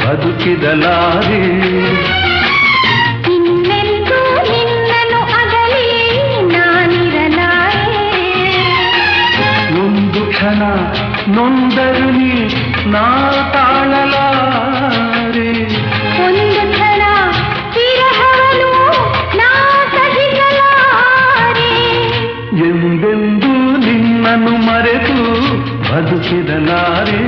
ಬದುಕಿದಲಾರೆ ಇನ್ನೆಂದೂ ನಿನ್ನನ್ನು ಅಗಲಿ ನಾನಿರಲಾರೆ ಒಂದು ಕ್ಷಣ ನೊಂದರು ನೀ ನಾ ತಾಳಲಾರೆ ಒಂದು ಕ್ಷಣ ವಿರಹವನು ನಾ ಸಹಿಸಲಾರೆ ಎಂದೆಂದೂ ನಿನ್ನನ್ನು ಮರೆತು ಬದುಕಿದಲಾರೆ